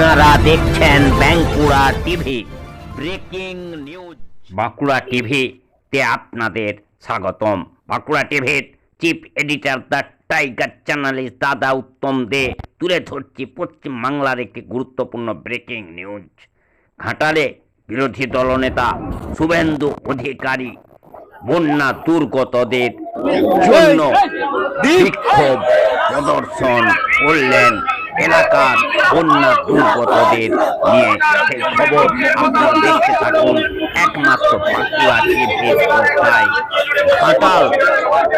আপনারা দেখছেন Bankura TV breaking news Bankura টিভিতে আপনাদের স্বাগতম বাঁকুড়া টিভির chief editor the tiger channelist দাদা উত্তম দে তুলে ধরছি পশ্চিম বাংলার একটি গুরুত্বপূর্ণ ব্রেকিং নিউজ ঘাটালে বিরোধী দলনেতা শুভেন্দু অধিকারী বন্যা দুর্গতদের জন্য বিক্ষোভ প্রদর্শন করলেন এলাকার বন্যা দুর্গতদের নিয়ে সেই খবর। আপনারা দেখতে থাকুন, একমাত্র বাঁকুড়া টিভির পর্দায় ঘাটাল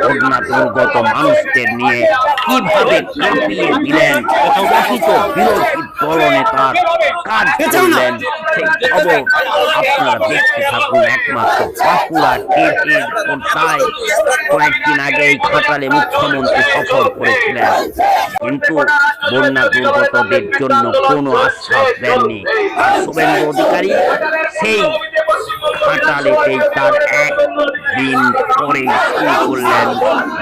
বন্যা দুর্গত মানুষদের নিয়ে কীভাবে কাঁপিয়ে দিলেন, অথবা বিরোধী দলনেতার কাজ করলেন সেই খবর আপনারা দেখতে থাকুন একমাত্র বাঁকুড়া টিভির পর্দায় কয়েকদিন আগে এই ঘাটালে মুখ্যমন্ত্রী সফর করেছিলেন। কিন্তু বন্যা দুর্গতদের জন্য কোনো আশ্বাস দেননি। আর শুভেন্দু অধিকারী সেই ঘাটালেতেই তার একদিন পরে শুরু করলেন?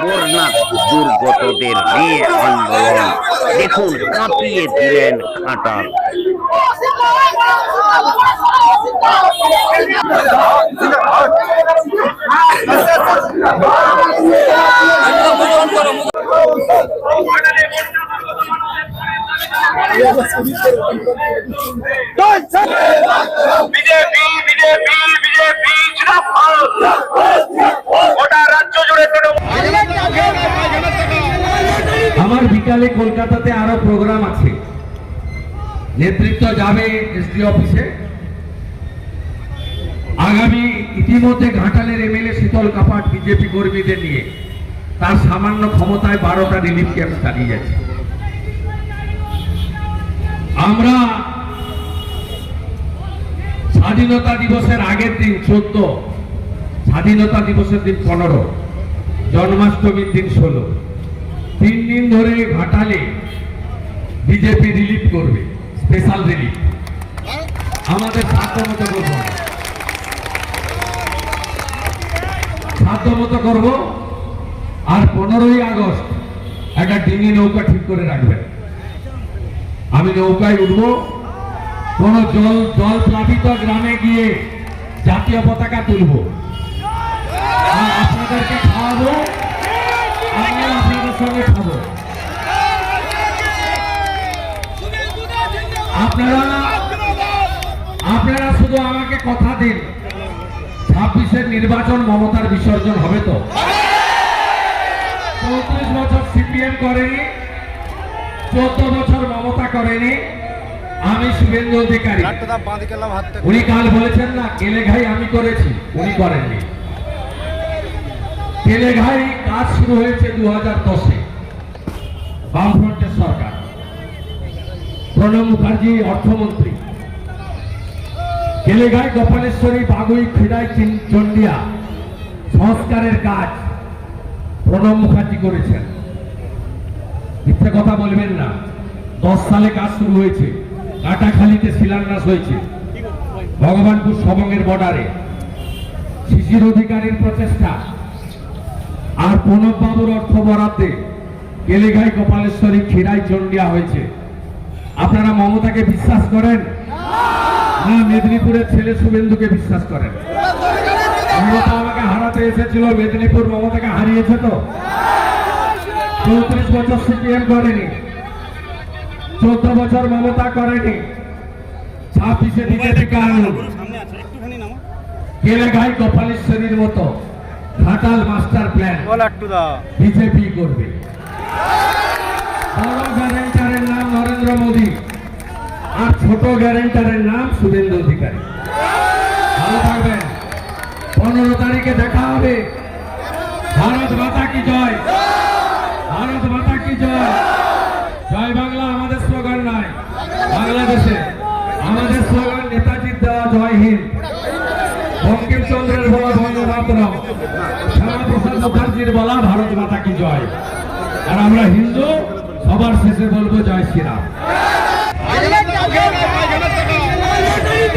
বন্যা দুর্গতদের নিয়ে আন্দোলন। দেখুন, কাঁপিয়ে দিলেন বিজেপি বিজেপি আমার কলকাতাতে আরও প্রোগ্রাম আছে। নেতৃত্ব যাবে এসডি অফিসে আগামী ইতিমধ্যে ঘাটালের এমএলএ শীতল কাপাট বিজেপি কর্মীদের নিয়ে। তার সামান্য ক্ষমতায় বারোটা রিলিফ ক্যাম্প চালিয়ে যাচ্ছে। আমরা স্বাধীনতা দিবসের আগের দিন চোদ্দ, স্বাধীনতা দিবসের দিন পনেরো, জন্মাষ্টমীর দিন ষোলো। তিন দিন ধরে ঘাটালে বিজেপি রিলিফ করবে স্পেশাল রিলিফ আমাদের সাধ্যমতো করব। সাধ্যমতো করব। আর পনেরোই আগস্ট একটা ডিঙি নৌকা ঠিক করে রাখবেন। আমি নৌকায় উঠব। কোন জল জল প্লাবিত গ্রামে গিয়ে জাতীয় পতাকা তুলব। আপনাদেরকে খাওয়াবো। আপনাদের আপনারা আপনারা শুধু আমাকে কথা দিন। ছাব্বিশের নির্বাচন মমতার বিসর্জন হবে তো? চৌত্রিশ বছর সিপিএম করেনি, চোদ্দ বছর মমতা করেনি। আমি শুভেন্দু অধিকারী। উনি কাল বলেছেন না কেলেঘাই আমি করেছি, উনি করেননি। কেলেঘাই কাজ শুরু হয়েছে দু হাজার দশে। বামফ্রন্টের সরকার। প্রণব মুখার্জি, অর্থমন্ত্রী। কেলেঘাই গোপালেশ্বরী, বাগুই, খিড়াই চন্ডিয়া সংস্কারের কাজ প্রণব মুখার্জি করেছেন। মিথ্যে কথা বলবেন না। দশ সালে কাজ শুরু হয়েছে। কাটাখালীতে শিলান্যাস হয়েছে। ভগবানপুর সবঙ্গের বর্ডারে। শিশির অধিকারের প্রচেষ্টা। আর প্রণব বাবুর অর্থ বরাদ্দে কেলেঘাই গোপালেশ্বরী খিরাই চন্ডিয়া হয়েছে। আপনারা মমতাকে বিশ্বাস করেন? না মেদিনীপুরের ছেলে শুভেন্দুকে বিশ্বাস করেন? মমতা আমাকে হারাতে এসেছিল মেদিনীপুর মমতাকে হারিয়েছে তো? চৌত্রিশ বছর সিপিএম করেনি। চোদ্দ বছর মমতা করেনি। ছাব্বিশে বিজেপি কানুন। কেলেঘাই গোপালেশ্বরীর মতো ঘাটাল মাস্টার প্ল্যান বিজেপি করবে। বড় গ্যারেন্টারের নাম নরেন্দ্র মোদী আর ছোট গ্যারেন্টারের নাম শুভেন্দু অধিকারী। ভালো থাকবেন। পনেরো তারিখে দেখা হবে। ভারত মাতা কি জয়? ভারত মাতা কি জয়? জয় বাংলা আমাদের স্লোগান নাই। বাংলাদেশে আমাদের স্লোগান নেতাজির দেওয়া জয় হিন্দ। বঙ্কিমচন্দ্রের বলা বন্দে মাতরম শ্যামাপ্রসাদ মুখার্জির বলা ভারত মাতা কি জয়? আর আমরা হিন্দু, সবার শেষে বলব জয় শ্রীরাম।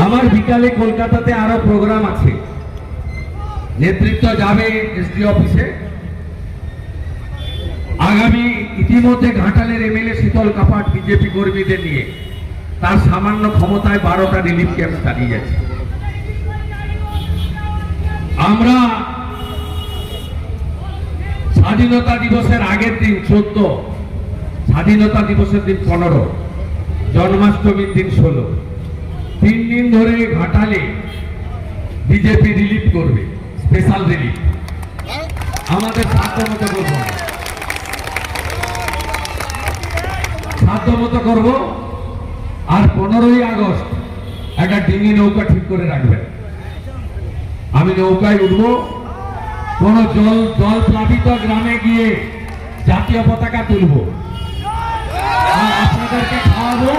আমার বিকালে কলকাতাতে আরও প্রোগ্রাম আছে। নেতৃত্ব যাবে এসডি অফিসে আগামী ইতিমধ্যে ঘাটালের এমএলএ শীতল কাপাট বিজেপি কর্মীদের নিয়ে। তার সামান্য ক্ষমতায় বারোটা রিলিফ ক্যাম্প চালিয়ে যাচ্ছে। আমরা স্বাধীনতা দিবসের আগের দিন চোদ্দ, স্বাধীনতা দিবসের দিন পনেরো, জন্মাষ্টমীর দিন ষোলো। তিন দিন ধরে ঘাটালে বিজেপি রিলিফ করবে স্পেশাল রিলিফ আমাদের সাধ্য মতো করব। সাধ্য মতো করব। আর পনেরোই আগস্ট একটা ডিঙি নৌকা ঠিক করে রাখবেন। আমি নৌকায় উঠবো। কোন জল জল প্লাবিত গ্রামে গিয়ে জাতীয় পতাকা তুলবো। আর আপনাদেরকে খাওয়াবো,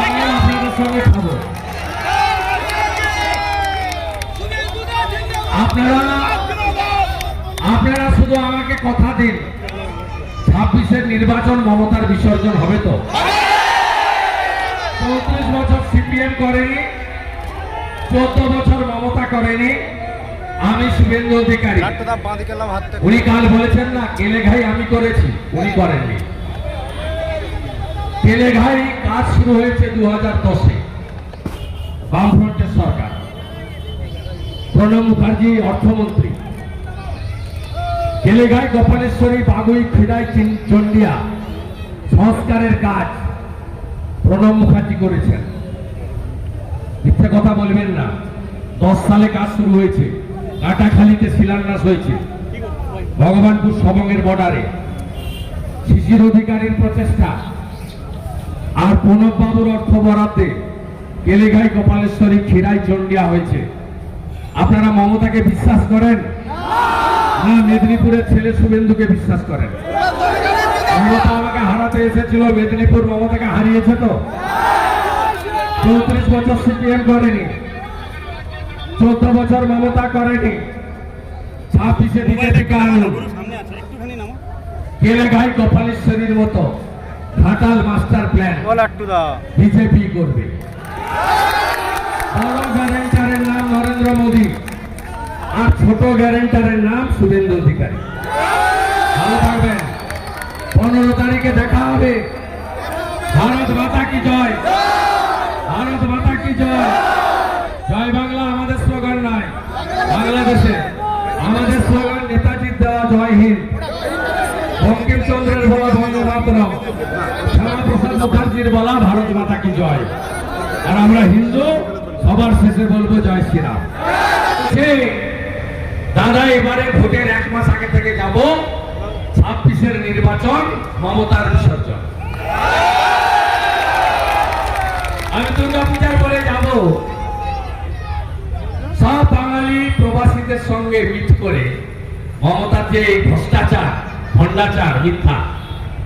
আমিও আপনাদের সঙ্গে খাব। আপনারা আপনারা শুধু আমাকে কথা দিন। ছাব্বিশের নির্বাচন মমতার বিসর্জন হবে তো? চৌত্রিশ বছর সিপিএম করেনি, চোদ্দ বছর মমতা করেনি। আমি শুভেন্দু অধিকারী। উনি কাল বলেছেন না কেলে ঘাই আমি করেছি উনি করেননি। কেলে ঘাই কাজ শুরু হয়েছে দু হাজার দশে বামফ্রন্টের সরকার। প্রণব মুখার্জি অর্থমন্ত্রী। কেলেঘাই গোপালেশ্বরী বাগুই খিদাই চিন- চন্ডিয়া সংস্কারের কাজ প্রণব মুখার্জি করেছেন। মিথ্যে কথা বলবেন না। দশ সালে কাজ শুরু হয়েছে। কাটাখালীতে শিলান্যাস হয়েছে। ভগবানপুর সবঙ্গের বর্ডারে। শিশির অধিকারীর প্রচেষ্টা। আর প্রণব বাবুর অর্থ বরাদ্দে কেলেঘাই গোপালেশ্বরী খিরাই চন্ডিয়া হয়েছে। আপনারা মমতাকে বিশ্বাস করেন? না মেদিনীপুরের ছেলে শুভেন্দুকে বিশ্বাস করেন? মমতা আমাকে হারাতে এসেছিল, মেদিনীপুর মমতাকে হারিয়েছে তো? চৌত্রিশ বছর সিপিএম করেনি। চোদ্দ বছর মমতা করেনি। ছাব্বিশে বিজেপি কারণ কেলেঘাই গোপালেশ্বরীর মতো? Ghatal master plan. বিজেপি করবে। বড় গ্যারেন্টারের নাম নরেন্দ্র মোদী আর ছোট গ্যারেন্টারের নাম শুভেন্দু অধিকারী। ভালো থাকবেন। পনেরো তারিখে দেখা হবে। ভারত মাতা কি জয়? ভারত মাতা কি জয়? জয় বাংলা। মুখার্জির বলা ভারত মাতা কি জয়? আর আমরা হিন্দু, সবার শেষে বলব জয় শ্রীরাম। দাদা এবারে ভোটের এক মাস আগে থেকে যাব, ছাব্বিশের নির্বাচন, মমতার বিসর্জন। আমি দুর্গা পূজার পরে যাব। সব বাঙালি প্রবাসীদের সঙ্গে মিট করে মমতার যে ভ্রষ্টাচার, ভণ্ডাচার, মিথ্যা,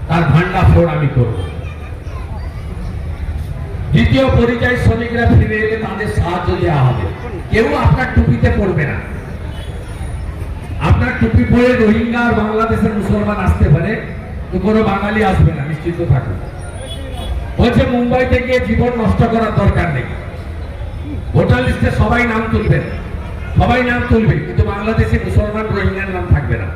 তার ভান্ডা ফোড় আমি করব। দ্বিতীয় পরিযায়ী শ্রমিকরা ফিরে এলে তাদের সাহায্য দেওয়া হবে। কেউ আপনার টুপিতে পড়বে না। আপনার টুপি পরে রোহিঙ্গা আর বাংলাদেশের মুসলমান আসতে পারে, তো কোনো বাঙালি আসবে না, নিশ্চিত থাকুন। বলছে মুম্বাই থেকে জীবন নষ্ট করার দরকার নেই। ভোটার লিস্টে সবাই নাম তুলবেন। সবাই নাম তুলবে কিন্তু বাংলাদেশে মুসলমান রোহিঙ্গার নাম থাকবে না।